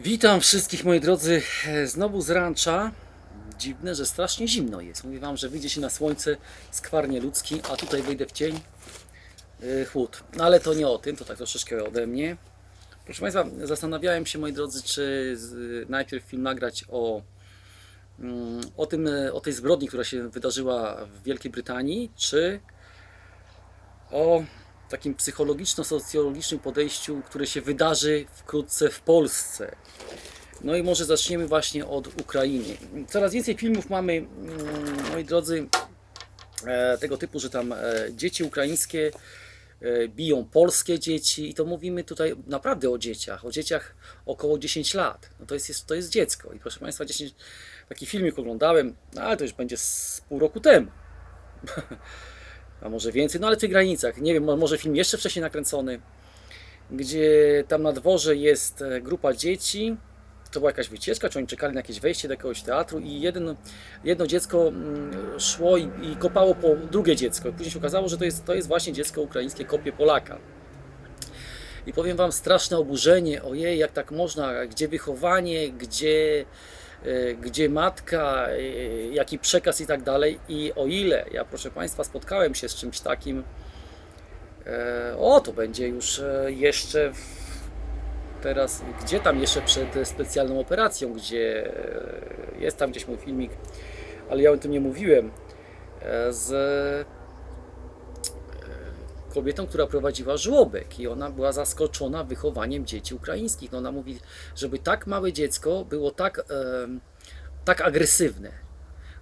Witam wszystkich moi drodzy e, znowu z rancza. Dziwne, że strasznie zimno jest. Mówię wam, że wyjdzie się na słońce, skwarnie ludzki, a tutaj wyjdę w cień. e, Chłód. No ale to nie o tym, to tak troszeczkę ode mnie. Proszę Państwa, zastanawiałem się moi drodzy, czy najpierw film nagrać o, mm, o, tym, e, o tej zbrodni, która się wydarzyła w Wielkiej Brytanii, czy o takim psychologiczno-socjologicznym podejściu, które się wydarzy wkrótce w Polsce. No i może zaczniemy właśnie od Ukrainy. Coraz więcej filmów mamy, mm, moi drodzy, e, tego typu, że tam e, dzieci ukraińskie e, biją polskie dzieci i to mówimy tutaj naprawdę o dzieciach, o dzieciach około 10 lat. No to jest, jest, to jest dziecko i proszę Państwa, 10, taki filmik oglądałem, no ale to już będzie z pół roku temu a może więcej, no ale w tych granicach. Nie wiem, mo- może film jeszcze wcześniej nakręcony, gdzie tam na dworze jest e, grupa dzieci. To była jakaś wycieczka, czy oni czekali na jakieś wejście do jakiegoś teatru i jeden, jedno dziecko mm, szło i, i kopało po drugie dziecko. Później się okazało, że to jest, to jest właśnie dziecko ukraińskie, kopie Polaka. I powiem Wam, straszne oburzenie, ojej, jak tak można, gdzie wychowanie, gdzie, gdzie matka, e, jaki przekaz i tak dalej. I o ile ja, proszę Państwa, spotkałem się z czymś takim, e, o, to będzie już e, jeszcze teraz, gdzie tam jeszcze przed specjalną operacją, gdzie e, jest tam gdzieś mój filmik, ale ja o tym nie mówiłem, z kobietą, która prowadziła żłobek i ona była zaskoczona wychowaniem dzieci ukraińskich. No ona mówi, żeby tak małe dziecko było tak, em, tak agresywne.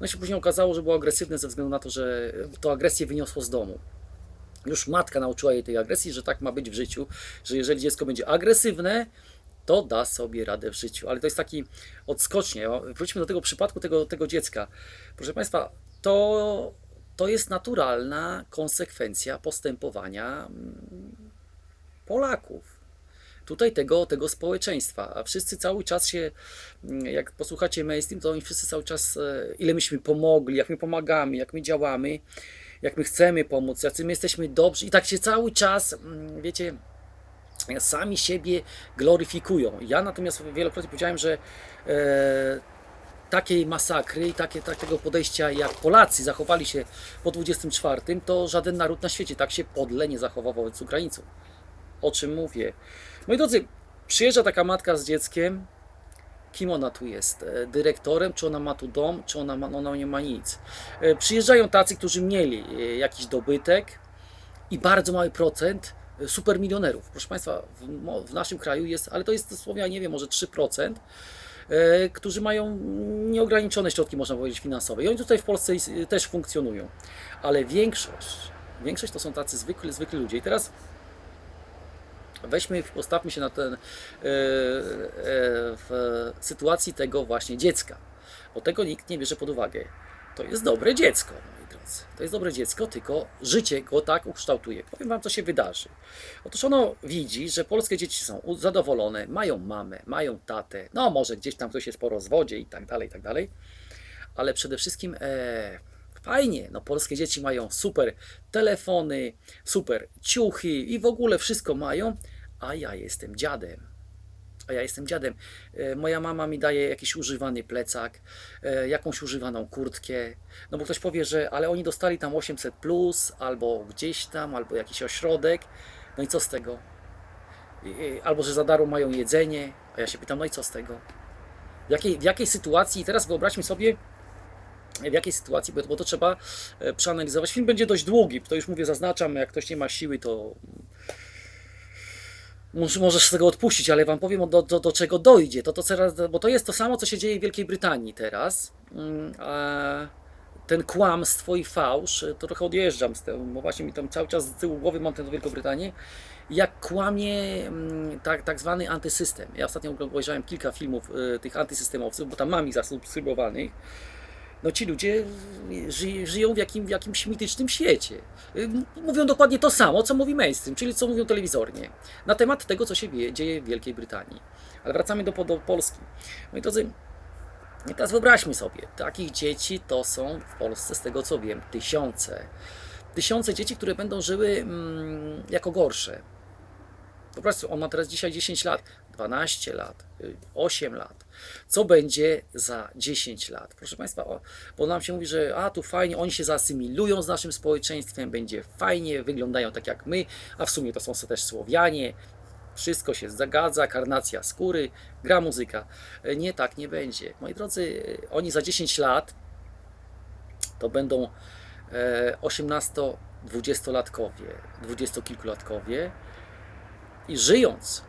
No się później okazało, że było agresywne ze względu na to, że to agresję wyniosło z domu. Już matka nauczyła jej tej agresji, że tak ma być w życiu, że jeżeli dziecko będzie agresywne, to da sobie radę w życiu. Ale to jest taki odskocznie. Wróćmy do tego przypadku tego, tego dziecka. Proszę Państwa, to, to jest naturalna konsekwencja postępowania mm, Polaków. Tutaj tego, tego społeczeństwa. A wszyscy cały czas się, mm, jak posłuchacie mainstream, to oni wszyscy cały czas, e, ile myśmy pomogli, jak my pomagamy, jak my działamy, jak my chcemy pomóc, jacy my jesteśmy dobrzy. I tak się cały czas, mm, wiecie, sami siebie gloryfikują. Ja natomiast wielokrotnie powiedziałem, że e, takiej masakry i takie, takiego podejścia jak Polacy zachowali się po 24, to żaden naród na świecie tak się podle nie zachował wobec Ukraińców. O czym mówię? Moi drodzy, przyjeżdża taka matka z dzieckiem, kim ona tu jest? E, Dyrektorem, czy ona ma tu dom, czy ona, ma, ona nie ma nic? E, Przyjeżdżają tacy, którzy mieli e, jakiś dobytek i bardzo mały procent supermilionerów. Proszę Państwa, w, w naszym kraju jest, ale to jest dosłownie, nie wiem, może 3%, e, którzy mają nieograniczone środki, można powiedzieć, finansowe. I oni tutaj w Polsce też funkcjonują. Ale większość, większość to są tacy zwykli, zwykli ludzie. I teraz weźmy, postawmy się na ten, e, e, w sytuacji tego właśnie dziecka, bo tego nikt nie bierze pod uwagę. To jest dobre dziecko, To jest dobre dziecko, tylko życie go tak ukształtuje. Powiem Wam, co się wydarzy. Otóż ono widzi, że polskie dzieci są zadowolone, mają mamę, mają tatę, no może gdzieś tam ktoś jest po rozwodzie i tak dalej, i tak dalej, ale przede wszystkim e, fajnie, no polskie dzieci mają super telefony, super ciuchy i w ogóle wszystko mają, a ja jestem dziadem. A ja jestem dziadem. E, Moja mama mi daje jakiś używany plecak, e, jakąś używaną kurtkę. No bo ktoś powie, że ale oni dostali tam 800 plus, albo gdzieś tam, albo jakiś ośrodek. No i co z tego? Albo że za darmo mają jedzenie. A ja się pytam, no i co z tego? W jakiej, w jakiej sytuacji, i teraz wyobraźmy sobie, w jakiej sytuacji, bo, bo to trzeba e, przeanalizować. Film będzie dość długi, to już mówię, zaznaczam, jak ktoś nie ma siły, to możesz z tego odpuścić, ale wam powiem do, do, do czego dojdzie. To, to teraz, bo to jest to samo, co się dzieje w Wielkiej Brytanii teraz. Mm, ten kłamstwo i fałsz, to trochę odjeżdżam z tym, bo właśnie mi tam cały czas z tyłu głowy mam tę Wielką Brytanię, jak kłamie mm, tak, tak zwany antysystem. Ja ostatnio obejrzałem kilka filmów y, tych antysystemowców, bo tam mam ich zasubskrybowanych. No ci ludzie ży, żyją w, jakim, w jakimś mitycznym świecie. Y, Mówią dokładnie to samo, co mówi mainstream, czyli co mówią telewizornie, na temat tego, co się dzieje w Wielkiej Brytanii. Ale wracamy do, do Polski. Moi drodzy, teraz wyobraźmy sobie, takich dzieci to są w Polsce, z tego co wiem, tysiące. Tysiące dzieci, które będą żyły mm, jako gorsze. Wyobraź sobie, on ma teraz dzisiaj 10 lat. 12 lat, y, 8 lat. Co będzie za 10 lat? Proszę Państwa, bo nam się mówi, że a tu fajnie, oni się zasymilują z naszym społeczeństwem, będzie fajnie, wyglądają tak jak my, a w sumie to są też Słowianie, wszystko się zagadza, karnacja skóry, gra muzyka. E, Nie, tak nie będzie. Moi drodzy, e, oni za 10 lat to będą e, 18-20-latkowie, dwudziestokilkulatkowie i żyjąc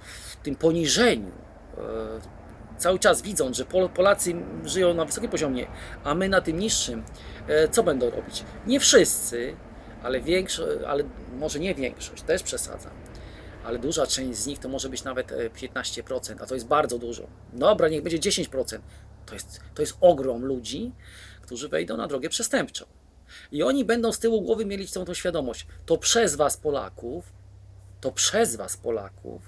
w tym poniżeniu, e, cały czas widząc, że Pol- Polacy żyją na wysokim poziomie, a my na tym niższym, e, co będą robić? Nie wszyscy, ale większość, ale może nie większość, też przesadzam, ale duża część z nich to może być nawet e, 15%, a to jest bardzo dużo. Dobra, niech będzie 10%. To jest, to jest ogrom ludzi, którzy wejdą na drogę przestępczą. I oni będą z tyłu głowy mieli tą, tą świadomość. To przez was, Polaków, to przez was, Polaków,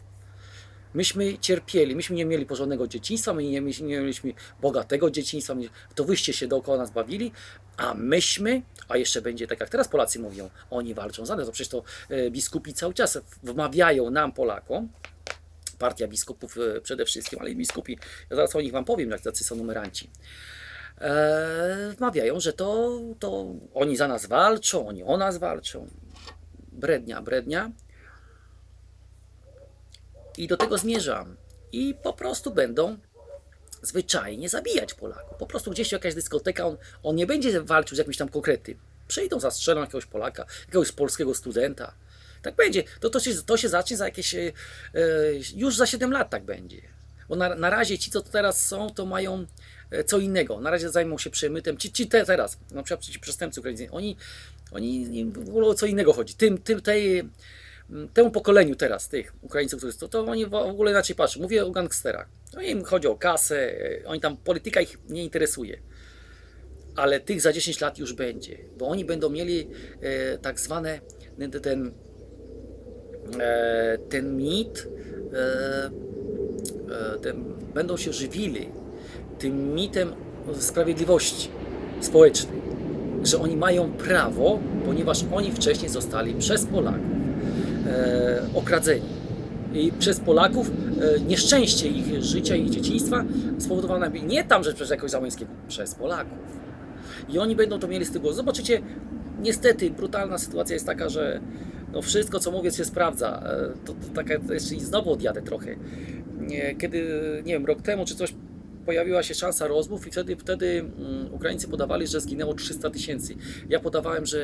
myśmy cierpieli, myśmy nie mieli porządnego dzieciństwa, my nie, nie mieliśmy bogatego dzieciństwa, to wyście się dookoła nas bawili, a myśmy, a jeszcze będzie tak jak teraz Polacy mówią, oni walczą za nas, to przecież to e, biskupi cały czas wmawiają nam, Polakom, partia biskupów e, przede wszystkim, ale i biskupi, ja zaraz o nich Wam powiem, jak tacy są numeranci, e, wmawiają, że to, to oni za nas walczą, oni o nas walczą. Brednia, brednia. I do tego zmierzam. I po prostu będą zwyczajnie zabijać Polaków. Po prostu gdzieś jakaś dyskoteka, on, on nie będzie walczył z jakimś tam konkrety. Przyjdą, zastrzelą jakiegoś Polaka, jakiegoś polskiego studenta. Tak będzie. To, to, się, to się zacznie za jakieś. E, e, już za 7 lat tak będzie. Bo na, na razie ci, co teraz są, to mają e, co innego. Na razie zajmą się przemytem. Ci, ci te, teraz, na przykład ci przestępcy ukraińscy, oni, oni w ogóle o co innego chodzi. Tym, tym, tej, temu pokoleniu teraz, tych Ukraińców, którzy to, to oni w ogóle inaczej patrzą. Mówię o gangsterach. To im chodzi o kasę, e, oni tam, polityka ich nie interesuje. Ale tych za 10 lat już będzie, bo oni będą mieli e, tak zwane ten, e, ten mit, e, e, ten, będą się żywili tym mitem sprawiedliwości społecznej, że oni mają prawo, ponieważ oni wcześniej zostali przez Polaków okradzeni. I przez Polaków e, nieszczęście ich życia ich dzieciństwa spowodowane nie tam, że przez jakoś Załęskiego, przez Polaków. I oni będą to mieli z tego. Zobaczycie, niestety brutalna sytuacja jest taka, że no wszystko co mówię się sprawdza. E, To, to taka, to jeszcze znowu odjadę trochę. Kiedy, nie wiem, rok temu czy coś pojawiła się szansa rozmów i wtedy, wtedy mm, Ukraińcy podawali, że zginęło 300 tysięcy. Ja podawałem, że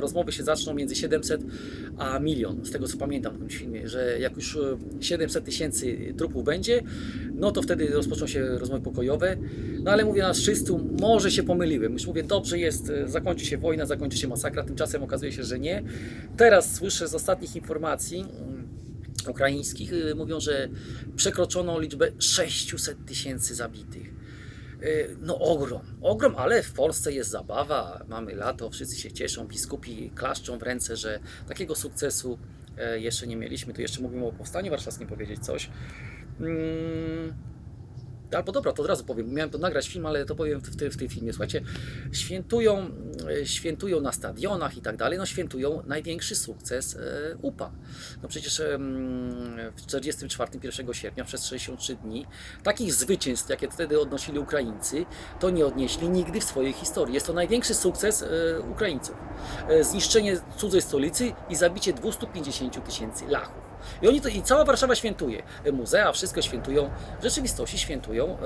rozmowy się zaczną między 700 a milion, z tego co pamiętam w tym filmie, że jak już e, 700 tysięcy trupów będzie, no to wtedy rozpoczną się rozmowy pokojowe. No ale mówię na 300, może się pomyliłem. Już mówię, dobrze jest, e, zakończy się wojna, zakończy się masakra, tymczasem okazuje się, że nie. Teraz słyszę z ostatnich informacji, ukraińskich y, mówią, że przekroczono liczbę 600 tysięcy zabitych. Y, No ogrom, ogrom, ale w Polsce jest zabawa, mamy lato, wszyscy się cieszą, biskupi klaszczą w ręce, że takiego sukcesu e, jeszcze nie mieliśmy. Tu jeszcze mówimy o Powstaniu Warszawskim powiedzieć coś. Mm, Albo dobra, to od razu powiem. Miałem to nagrać film, ale to powiem w, w, tym filmie. Słuchajcie, świętują, e, świętują na stadionach i tak dalej, no świętują największy sukces e, UPA. No przecież w 44, 1 sierpnia przez 63 dni takich zwycięstw, jakie wtedy odnosili Ukraińcy, to nie odnieśli nigdy w swojej historii. Jest to największy sukces e, Ukraińców. Zniszczenie cudzej stolicy i zabicie 250 tysięcy lachów. I oni to, i cała Warszawa świętuje. E, Muzea, wszystko świętują. W rzeczywistości świętują e,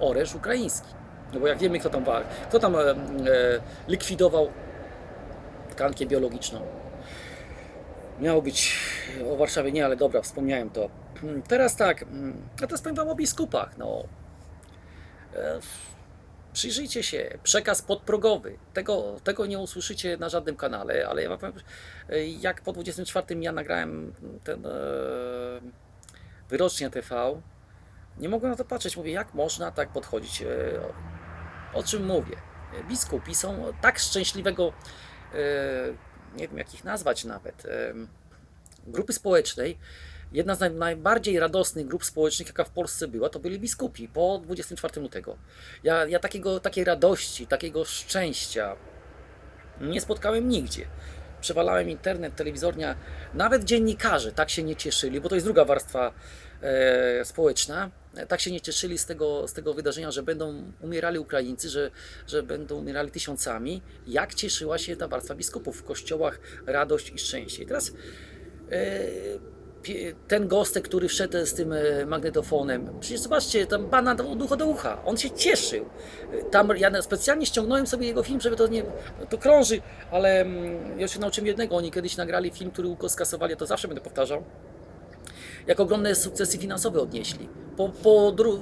oręż ukraiński. No bo jak wiemy, kto tam, kto tam e, e, likwidował tkankę biologiczną. Miało być o Warszawie, nie, ale dobra, wspomniałem to. Mm, Teraz tak, mm, a teraz powiem Wam o biskupach. No, E, przyjrzyjcie się, przekaz podprogowy. Tego, tego nie usłyszycie na żadnym kanale, ale ja wam e, jak po 24 ja nagrałem ten e, wyrocznie TV, nie mogłem na to patrzeć. Mówię, jak można tak podchodzić? E, o, o czym mówię? Biskupi są tak szczęśliwego, e, nie wiem jak ich nazwać nawet, e, grupy społecznej, jedna z naj, najbardziej radosnych grup społecznych, jaka w Polsce była, to byli biskupi po 24 lutego. Ja, ja takiego, takiej radości, takiego szczęścia nie spotkałem nigdzie. przewalałem internet, telewizornia, nawet dziennikarze tak się nie cieszyli, bo to jest druga warstwa e, społeczna, tak się nie cieszyli z tego, z tego wydarzenia, że będą umierali Ukraińcy, że, że będą umierali tysiącami, jak cieszyła się ta warstwa biskupów w kościołach, radość i szczęście. I teraz e, ten gostek, który wszedł z tym e, magnetofonem, przecież zobaczcie, tam banan od ucha do ucha, on się cieszył. Tam ja specjalnie ściągnąłem sobie jego film, żeby to nie, to krąży, ale mm, ja się nauczyłem jednego, oni kiedyś nagrali film, który skasowali, to zawsze będę powtarzał, jak ogromne sukcesy finansowe odnieśli. Po, po dru,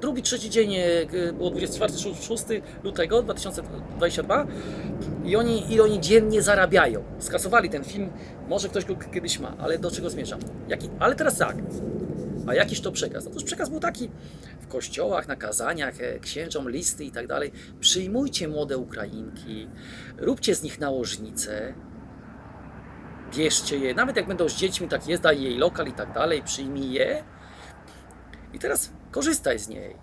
drugi, trzeci dzień, e, było 24-6 lutego 2022 i oni, i oni dziennie zarabiają. Skasowali ten film, może ktoś go kiedyś ma, ale do czego zmierzam? Jaki, ale teraz tak, a jakiś to przekaz? Otóż przekaz był taki, w kościołach, na kazaniach, e, księżom listy i tak dalej, przyjmujcie młode Ukrainki, róbcie z nich nałożnice, bierzcie je, nawet jak będą z dziećmi, tak jest, daj jej lokal i tak dalej, przyjmij je i teraz korzystaj z niej.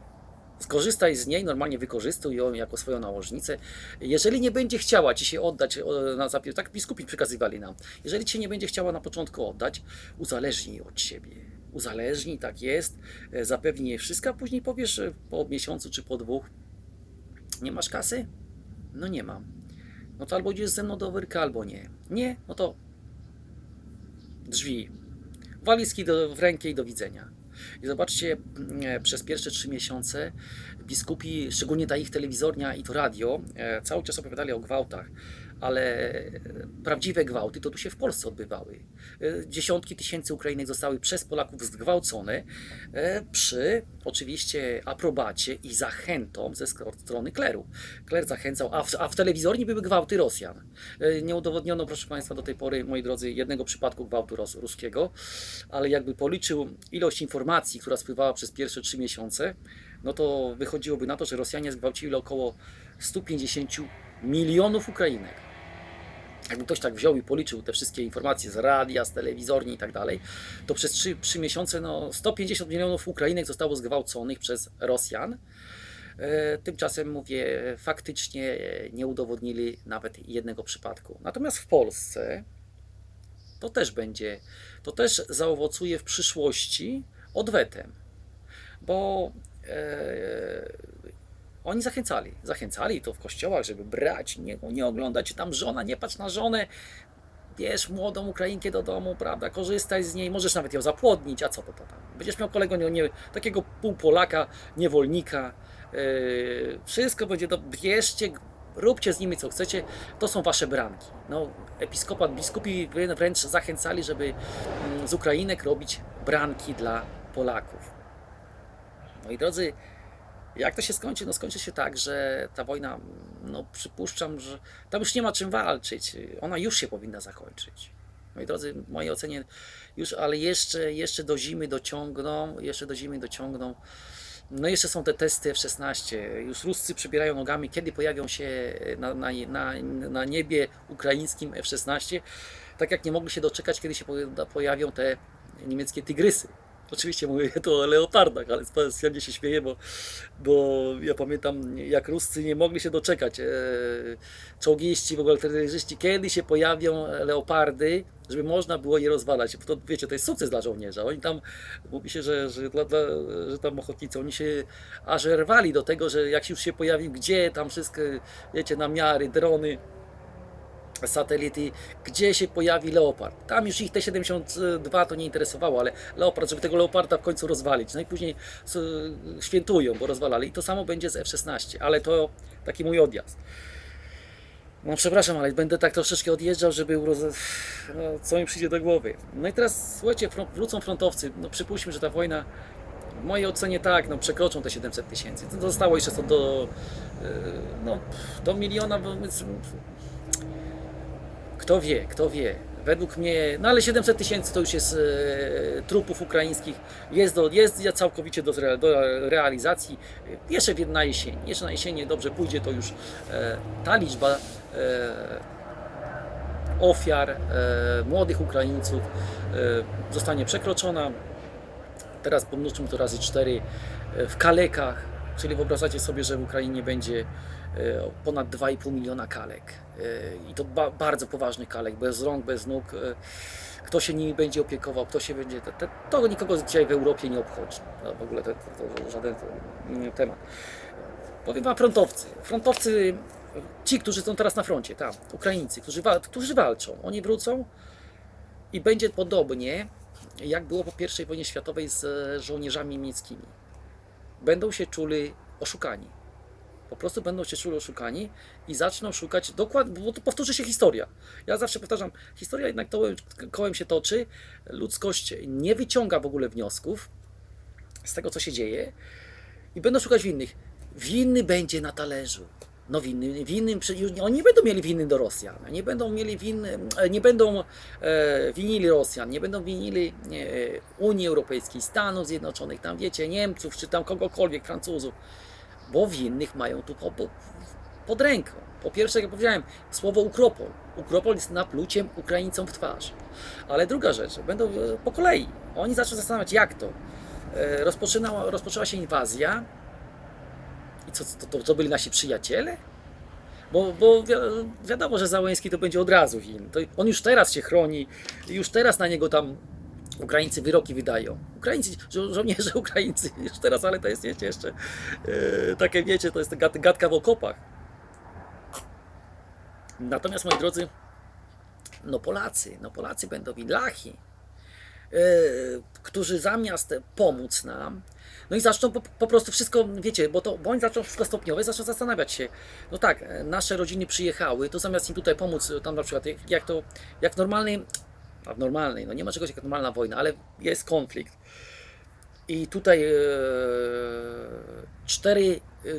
Skorzystaj z niej, normalnie wykorzystuj ją jako swoją nałożnicę. Jeżeli nie będzie chciała Ci się oddać na zapier, tak biskupi przekazywali nam, jeżeli Ci nie będzie chciała na początku oddać, uzależnij od siebie. Uzależnij, tak jest, e, zapewnij jej wszystko, a później powiesz e, po miesiącu czy po dwóch, nie masz kasy? No nie mam. No to albo idziesz ze mną do wyrka, albo nie. Nie? No to drzwi, walizki do, w rękę i do widzenia. I zobaczcie, przez pierwsze trzy miesiące biskupi, szczególnie ta ich telewizornia i to radio, e, cały czas opowiadali o gwałtach, ale e, prawdziwe gwałty to tu się w Polsce odbywały. E, Dziesiątki tysięcy Ukrainek zostały przez Polaków zgwałcone e, przy oczywiście aprobacie i zachętą ze strony kleru. Kler zachęcał, a w, a w telewizorni były gwałty Rosjan. Nie udowodniono, proszę Państwa, do tej pory, moi drodzy, jednego przypadku gwałtu ros, ruskiego, ale jakby policzył ilość informacji, która spływała przez pierwsze trzy miesiące, no to wychodziłoby na to, że Rosjanie zgwałcili około 150 milionów Ukrainek. Jakby ktoś tak wziął i policzył te wszystkie informacje z radia, z telewizorni i tak dalej, to przez 3, 3 miesiące no, 150 milionów Ukrainek zostało zgwałconych przez Rosjan. E, Tymczasem mówię, faktycznie nie udowodnili nawet jednego przypadku. Natomiast w Polsce to też będzie, to też zaowocuje w przyszłości odwetem, bo e, oni zachęcali, zachęcali to w kościołach, żeby brać, nie, nie oglądać tam żona, nie patrz na żonę, bierz młodą Ukrainkę do domu, prawda, korzystaj z niej, możesz nawet ją zapłodnić, a co to, to tam. Będziesz miał kolego nie, nie, takiego półpolaka, niewolnika, yy, wszystko będzie, do, bierzcie, róbcie z nimi co chcecie, to są wasze branki. No, episkopat, biskupi wrę- wręcz zachęcali, żeby mm, z Ukrainek robić branki dla Polaków. Moi drodzy, jak to się skończy? No skończy się tak, że ta wojna, no przypuszczam, że tam już nie ma czym walczyć. Ona już się powinna zakończyć. Moi drodzy, w mojej ocenie już, ale jeszcze, jeszcze do zimy dociągną, jeszcze do zimy dociągną. No jeszcze są te testy F-16. Już Ruscy przybierają nogami, kiedy pojawią się na, na, na, na niebie ukraińskim F-16. Tak jak nie mogli się doczekać, kiedy się po- pojawią te niemieckie tygrysy. Oczywiście mówię to o leopardach, ale specjalnie się śmieję, bo, bo ja pamiętam jak Ruscy nie mogli się doczekać, e, czołgiści, w ogóle terroryści, kiedy się pojawią leopardy, żeby można było je rozwalać. To wiecie, to jest sukces dla żołnierza. Oni tam, mówi się, że, że, dla, dla, że tam ochotnicy, oni się aż rwali do tego, że jak już się pojawił, gdzie tam wszystko, wiecie, namiary, drony, satelity, gdzie się pojawi Leopard. Tam już ich T-72 to nie interesowało, ale Leopard, żeby tego Leoparda w końcu rozwalić. No i później świętują, bo rozwalali. I to samo będzie z F-16, ale to taki mój odjazd. No przepraszam, ale będę tak troszeczkę odjeżdżał, żeby no, co mi przyjdzie do głowy. No i teraz słuchajcie, wrócą frontowcy. No przypuśćmy, że ta wojna w mojej ocenie tak, no przekroczą te 700 tysięcy. Zostało jeszcze co do, yy, no, do miliona, bo więc kto wie, kto wie. Według mnie, no ale 700 tysięcy to już jest e, trupów ukraińskich, jest, do, jest całkowicie do, do realizacji. E, Jeszcze na jesieni, jeszcze na jesieni dobrze pójdzie, to już e, ta liczba e, ofiar e, młodych Ukraińców e, zostanie przekroczona. Teraz pomnożymy to razy 4 w kalekach, czyli wyobrażacie sobie, że w Ukrainie będzie e, ponad 2,5 miliona kalek. E, I to ba bardzo poważnych kalek, bez rąk, bez nóg. E, Kto się nimi będzie opiekował, kto się będzie. To nikogo dzisiaj w Europie nie obchodzi. No, w ogóle to, to, to żaden mm, temat. Powiem wam frontowcy. Frontowcy, ci, którzy są teraz na froncie, tam, Ukraińcy, którzy, którzy walczą, oni wrócą i będzie podobnie, jak było po I wojnie światowej z e, żołnierzami niemieckimi. Będą się czuli oszukani. Po prostu będą się czuli oszukani i zaczną szukać dokładnie, bo to powtórzy się historia. Ja zawsze powtarzam, historia jednak kołem, kołem się toczy, ludzkość nie wyciąga w ogóle wniosków z tego, co się dzieje i będą szukać winnych. Winny będzie na talerzu. No winny, nie- oni nie będą mieli winy do Rosjan, nie będą mieli winy, e, nie będą e, winili Rosjan, nie będą winili e, Unii Europejskiej, Stanów Zjednoczonych, tam wiecie, Niemców, czy tam kogokolwiek, Francuzów, bo winnych mają tu po, po, pod ręką. Po pierwsze, jak powiedziałem, słowo ukropol. Ukropol jest napluciem Ukraińcom w twarz. Ale druga rzecz, będą e, po kolei. Oni zaczną zastanawiać, jak to. E, rozpoczęła się inwazja, i co, to, to, to byli nasi przyjaciele? Bo, bo wi wiadomo, że Załęski to będzie od razu. To on już teraz się chroni, już teraz na niego tam Ukraińcy wyroki wydają. Ukraińcy, żo żołnierze Ukraińcy już teraz, ale to jest wiecie, jeszcze e, takie wiecie, to jest gad gadka w okopach. Natomiast moi drodzy, no Polacy, no Polacy będą winni, Lachy, e, którzy zamiast pomóc nam, no i zaczną po, po prostu wszystko, wiecie, bo to bo oni wszystko stopniowe, zaczną zastanawiać się. No tak, e, nasze rodziny przyjechały, to zamiast im tutaj pomóc, tam na przykład, jak, jak to, jak w normalnej, a w normalnej, no nie ma czegoś jak normalna wojna, ale jest konflikt. I tutaj e, cztery, e,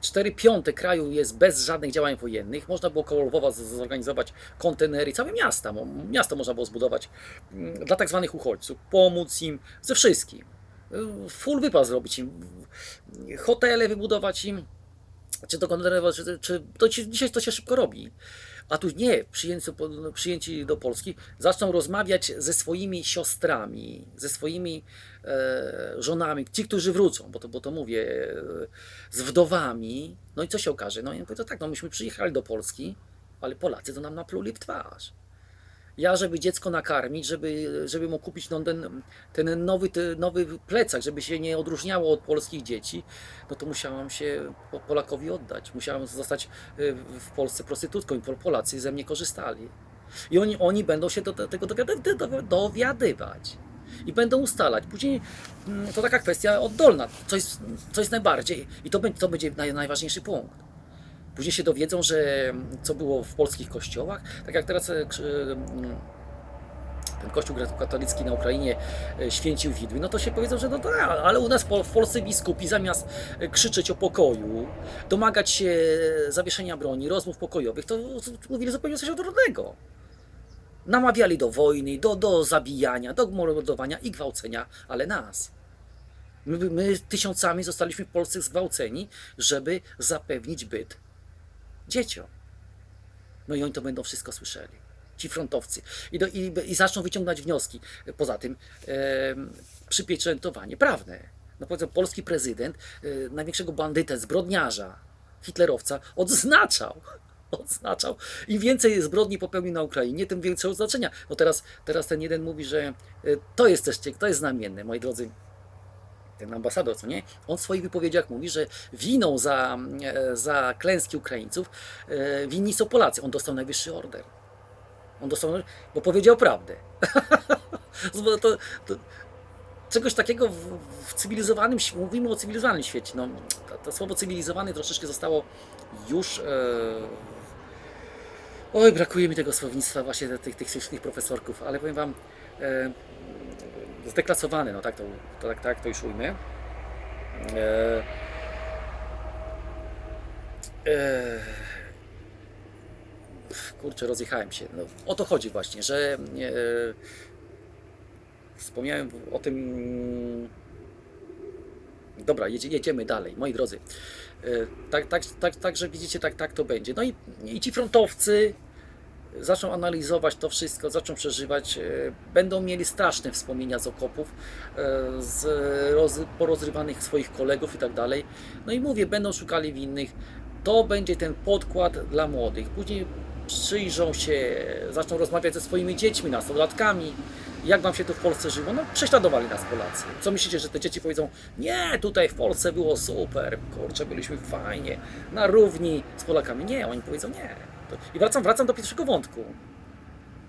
cztery piąte kraju jest bez żadnych działań wojennych. Można było koło Lwowa zorganizować kontenery, całe miasta, miasto można było zbudować mm, dla tak zwanych uchodźców, pomóc im ze wszystkim. Y, Full wypas zrobić im, hotele wybudować im, czy to czy, czy to dzisiaj to się szybko robi. A tu nie, przyjęci, przyjęci do Polski zaczną rozmawiać ze swoimi siostrami, ze swoimi e, żonami, ci, którzy wrócą, bo to, bo to mówię, e, z wdowami. No i co się okaże? No i to tak, no myśmy przyjechali do Polski, ale Polacy to nam napluli w twarz. Ja, żeby dziecko nakarmić, żeby, żeby mu kupić no, ten, ten nowy, ten nowy plecak, żeby się nie odróżniało od polskich dzieci, no to musiałam się Po- Polakowi oddać. Musiałam zostać y, w Polsce prostytutką i Pol- Polacy ze mnie korzystali. I oni, oni będą się do, do tego dowiady- do- dowiadywać. I będą ustalać. Później mm, to taka kwestia oddolna. Co jest, co jest najbardziej. I to, będzie- to będzie naj, najważniejszy punkt. Później się dowiedzą, że mm, co było w polskich kościołach, tak jak teraz e, e, mm, ten kościół grecko-katolicki na Ukrainie e, święcił widły, no to się powiedzą, że no tak, ale u nas w Polsce biskupi zamiast krzyczeć o pokoju, domagać się zawieszenia broni, rozmów pokojowych, to mówili zupełnie coś odwrotnego. Namawiali do wojny, do, do zabijania, do mordowania i gwałcenia, ale nas. My, my tysiącami zostaliśmy w Polsce zgwałceni, żeby zapewnić byt dzieciom. No i oni to będą wszystko słyszeli. Ci frontowcy. I, do, i, i zaczną wyciągać wnioski. Poza tym em, przypieczętowanie prawne. No powiedzmy, polski prezydent e, największego bandytę, zbrodniarza, hitlerowca odznaczał. Odznaczał. Im więcej zbrodni popełnił na Ukrainie, tym więcej odznaczenia. No teraz, teraz ten jeden mówi, że e, to jest też to jest znamienne, moi drodzy ten ambasador, co nie? On w swoich wypowiedziach mówi, że winą za, e, za klęski Ukraińców e, winni są Polacy. On dostał najwyższy order. On dostał, bo powiedział prawdę. To, to, czegoś takiego w, w cywilizowanym, mówimy o cywilizowanym świecie. No, to, to słowo cywilizowany troszeczkę zostało już. E, oj, brakuje mi tego słownictwa właśnie tych, tych wszystkich profesorków, ale powiem Wam, e, zdeklasowany, no tak to, to, tak, tak to już ujmę. E, e, kurczę, rozjechałem się. No, o to chodzi właśnie, że e, wspomniałem o tym. Dobra, jedzie, jedziemy dalej, moi drodzy. E, tak, tak, tak, tak, że widzicie, tak, tak to będzie. No i, i ci frontowcy zaczną analizować to wszystko, zaczną przeżywać, e, będą mieli straszne wspomnienia z okopów, e, z roz, porozrywanych swoich kolegów i tak dalej. No i mówię, będą szukali winnych. To będzie ten podkład dla młodych. Później przyjrzą się, zaczną rozmawiać ze swoimi dziećmi, nastolatkami, jak wam się tu w Polsce żyło. No, prześladowali nas Polacy. Co myślicie, że te dzieci powiedzą, nie, tutaj w Polsce było super, kurczę, byliśmy fajnie, na równi z Polakami. Nie, oni powiedzą nie. I wracam, wracam do pierwszego wątku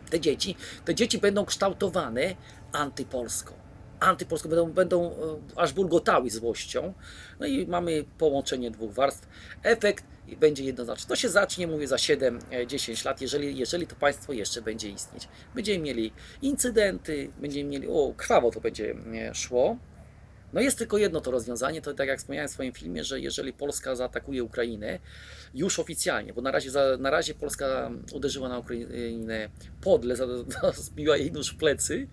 te dzieci, te dzieci będą kształtowane antypolsko. Antypolsko będą, będą e, aż bulgotały złością. No i mamy połączenie dwóch warstw. Efekt będzie jednoznaczny. To się zacznie, mówię, za 7-10 lat, jeżeli, jeżeli to państwo jeszcze będzie istnieć. Będziemy mieli incydenty, będziemy mieli, o, krwawo to będzie e, szło. No jest tylko jedno to rozwiązanie, to tak jak wspomniałem w swoim filmie, że jeżeli Polska zaatakuje Ukrainę, już oficjalnie, bo na razie, za, na razie Polska uderzyła na Ukrainę podle, zbiła jej nóż w plecy,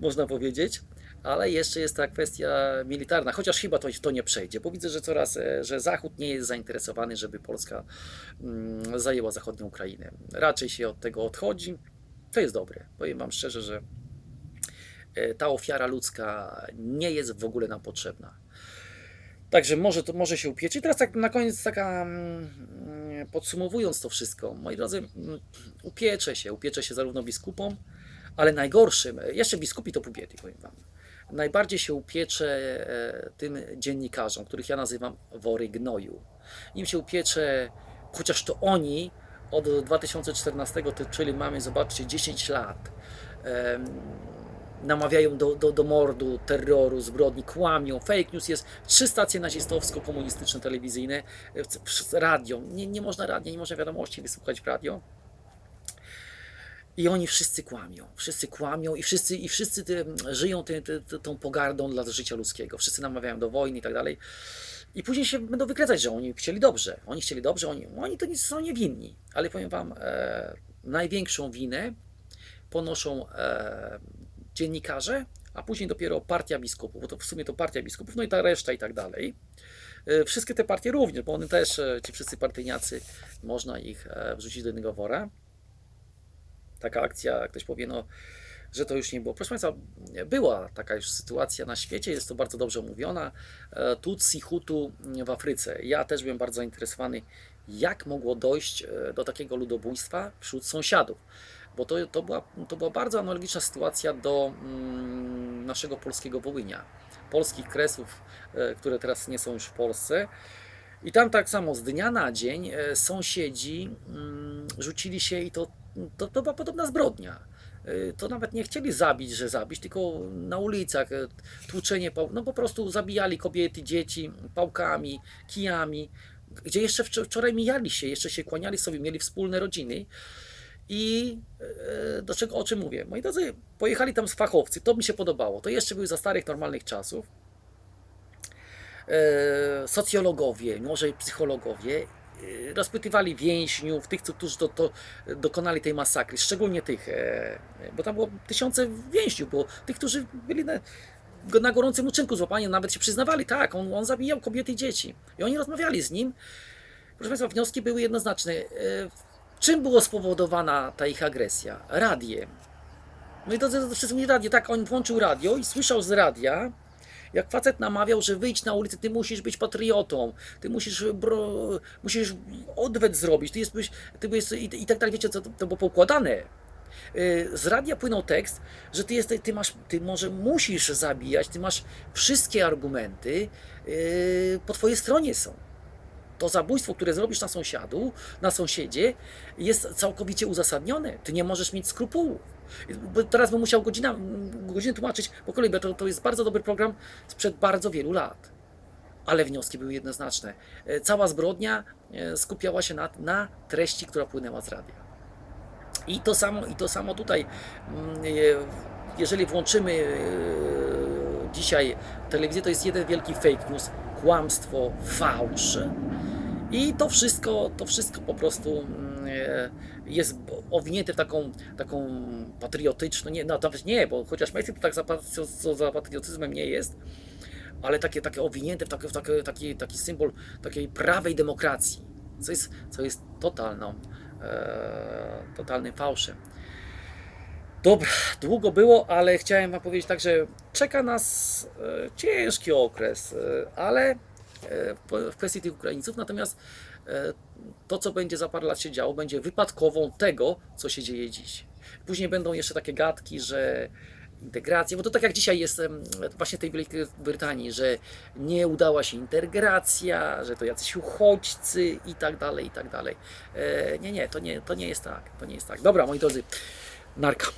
można powiedzieć, ale jeszcze jest ta kwestia militarna, chociaż chyba to, to nie przejdzie, bo widzę, że coraz, że Zachód nie jest zainteresowany, żeby Polska mm, zajęła zachodnią Ukrainę. Raczej się od tego odchodzi. To jest dobre. Powiem Wam szczerze, że ta ofiara ludzka nie jest w ogóle nam potrzebna. Także może to może się upieczy. Teraz tak na koniec taka mm, podsumowując to wszystko, moi drodzy, mm, upiecze się, upiecze się zarówno biskupom, ale najgorszym, jeszcze biskupi to pubiety, powiem wam. Najbardziej się upiecze e, tym dziennikarzom, których ja nazywam wory gnoju. Im się upiecze, chociaż to oni od 2014, to- czyli mamy, zobaczcie, 10 lat, namawiają do, do, do mordu, terroru, zbrodni, kłamią. Fake news jest trzy stacje nazistowsko-komunistyczne telewizyjne, e, radio. Nie, nie można radia, nie można wiadomości wysłuchać w radio. I oni wszyscy kłamią, wszyscy kłamią i wszyscy, i wszyscy te, żyją te, te, te, tą pogardą dla życia ludzkiego. Wszyscy namawiają do wojny i tak dalej. I później się będą wykręcać, że oni chcieli dobrze. Oni chcieli dobrze, oni, oni to nic są niewinni. Ale powiem Wam, e, największą winę ponoszą e, dziennikarze, a później dopiero partia biskupów, bo to w sumie to partia biskupów, no i ta reszta i tak dalej. E, Wszystkie te partie również, bo one też, e, ci wszyscy partyjniacy, można ich e, wrzucić do jednego wora. Taka akcja, ktoś powie, no, że to już nie było. Proszę Państwa, była taka już sytuacja na świecie, jest to bardzo dobrze omówiona. Tutsi, Hutu w Afryce. Ja też byłem bardzo zainteresowany, jak mogło dojść do takiego ludobójstwa wśród sąsiadów. Bo to, to, była, to była bardzo analogiczna sytuacja do mm, naszego polskiego Wołynia. Polskich kresów, e, które teraz nie są już w Polsce. I tam tak samo z dnia na dzień e, sąsiedzi mm, rzucili się i to, to, to była podobna zbrodnia. E, To nawet nie chcieli zabić, że zabić, tylko na ulicach tłuczenie, no po prostu zabijali kobiety, dzieci pałkami, kijami, gdzie jeszcze wczor- wczoraj mijali się, jeszcze się kłaniali sobie, mieli wspólne rodziny. I e, do czego, o czym mówię? Moi drodzy, pojechali tam z fachowcy, to mi się podobało. To jeszcze były za starych, normalnych czasów. E, socjologowie, może psychologowie e, rozpytywali więźniów, tych, którzy to, to dokonali tej masakry, szczególnie tych, bo tam było tysiące więźniów, było tych, którzy byli na, na gorącym uczynku złapani, nawet się przyznawali, tak, on, on zabijał kobiety i dzieci. I oni rozmawiali z nim. Proszę Państwa, wnioski były jednoznaczne. Czym była spowodowana ta ich agresja? Radiem. No i to, wszystko nie radio. Tak, on włączył radio i słyszał z radia, jak facet namawiał, że wyjdź na ulicę, ty musisz być patriotą, ty musisz, bro, musisz odwet zrobić, ty jesteś, ty byś, i, i tak dalej, wiecie, co to, to było poukładane. Y, Z radia płynął tekst, że ty, jesteś, ty masz, ty może musisz zabijać, ty masz wszystkie argumenty, yy, po twojej stronie są to zabójstwo, które zrobisz na sąsiadu, na sąsiedzie, jest całkowicie uzasadnione. Ty nie możesz mieć skrupułów. Teraz bym musiał godzina, godzinę tłumaczyć po kolei, bo to, to jest bardzo dobry program sprzed bardzo wielu lat. Ale wnioski były jednoznaczne. E, Cała zbrodnia e, skupiała się na, na treści, która płynęła z radia. I to samo, i to samo tutaj. mm, e, Jeżeli włączymy dzisiaj telewizję, to jest jeden wielki fake news, kłamstwo, fałsz. I to wszystko, to wszystko po prostu mm, e, jest owinięte w taką, taką patriotyczną, nie, no nawet nie, bo chociaż Messi to tak za, co, za patriotyzmem nie jest, ale takie, takie owinięte w taki, w taki, taki, taki symbol takiej prawej demokracji, co jest, co jest totalną, e, totalnym fałszem. Dobra, długo było, ale chciałem Wam powiedzieć tak, że czeka nas e, ciężki okres, e, ale e, w- kwestii tych Ukraińców, natomiast e, to, co będzie za parę lat się działo, będzie wypadkową tego, co się dzieje dziś. Później będą jeszcze takie gadki, że integracja, bo to tak jak dzisiaj jest em, właśnie w tej Wielkiej Brytanii, że nie udała się integracja, że to jacyś uchodźcy i tak dalej, i tak dalej. E, nie, nie, to nie, to nie jest tak, to nie jest tak. Dobra, moi drodzy, なるか。